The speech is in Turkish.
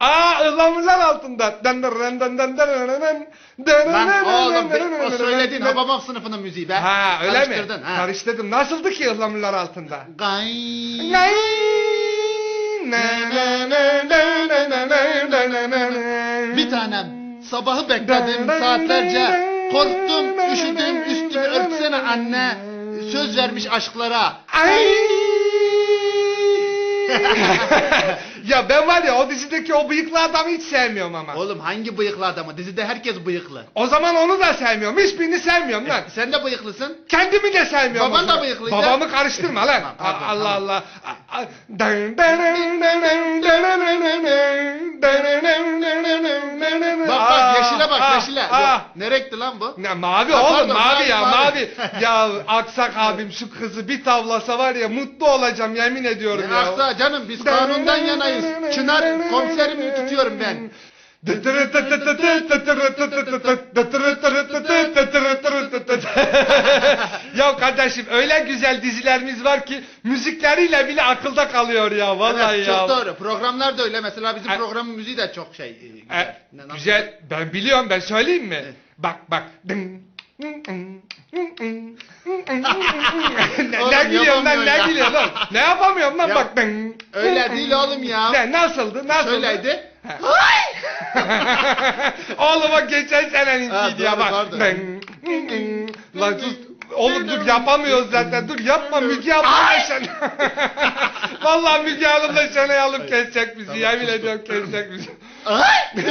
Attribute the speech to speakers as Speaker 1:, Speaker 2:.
Speaker 1: Aa ıhlamızlar altında.
Speaker 2: Lan oğlum be, o söylediğin
Speaker 1: o
Speaker 2: babam sınıfının müziği be.
Speaker 1: Ha öyle mi?
Speaker 2: Karıştırdın ha.
Speaker 1: Karıştırdım. Nasıldı ki ıhlamızlar altında?
Speaker 2: Gay.
Speaker 1: Gay.
Speaker 2: Bir tanem sabahı bekledim saatlerce. Korktum, üşüdüm, üstümü örtsene anne. Söz vermiş aşklara.
Speaker 1: Ay ya ben var ya o dizideki o bıyıklı adamı hiç sevmiyorum ama.
Speaker 2: Oğlum hangi bıyıklı adamı? Dizide herkes bıyıklı.
Speaker 1: O zaman onu da sevmiyorum. Hiçbirini sevmiyorum lan.
Speaker 2: Sen de bıyıklısın.
Speaker 1: Kendimi de sevmiyorum.
Speaker 2: Baban da bıyıklıydı.
Speaker 1: Babamı karıştırma lan.
Speaker 2: Tamam, pardon,
Speaker 1: Allah
Speaker 2: tamam.
Speaker 1: Allah. A- a-
Speaker 2: Bak bak yeşile bak
Speaker 1: Aa,
Speaker 2: yeşile.
Speaker 1: aa.
Speaker 2: Yok, Ne renkti lan bu?
Speaker 1: Ne mavi oğlum mavi ya
Speaker 2: mavi,
Speaker 1: ya Aksak abim şu kızı bir tavlasa var ya mutlu olacağım yemin ediyorum
Speaker 2: Ne
Speaker 1: ya.
Speaker 2: aksa canım biz kanundan yanayız. Çınar komiserimi tutuyorum ben.
Speaker 1: ya kardeşim öyle güzel dizilerimiz var ki müzikleriyle bile akılda kalıyor ya vallahi
Speaker 2: Evet,
Speaker 1: ya.
Speaker 2: çok doğru. Programlar da öyle. Mesela bizim
Speaker 1: E-
Speaker 2: programın müziği de çok şey e, güzel.
Speaker 1: E, güzel ben biliyorum ben söyleyeyim mi? Bak bak. Ne, ne gülüyorsun lan ne
Speaker 2: ya.
Speaker 1: gülüyorsun lan? Ne yapamıyorum lan
Speaker 2: Ya,
Speaker 1: bak.
Speaker 2: Öyle değil oğlum ya.
Speaker 1: Ne nasıldı nasıldı?
Speaker 2: Şöyleydi.
Speaker 1: Oğlum o geçen senenin
Speaker 2: Ha,
Speaker 1: CD ya
Speaker 2: doğru,
Speaker 1: bak.
Speaker 2: pardon.
Speaker 1: Lan sus. Oğlum dur yapamıyoruz zaten. Dur yapma Müge abla sen. Vallahi Müge Hanım da şenay alıp kesecek bizi.
Speaker 2: Tamam,
Speaker 1: Yemin ediyorum kesecek bizi.
Speaker 2: Ay!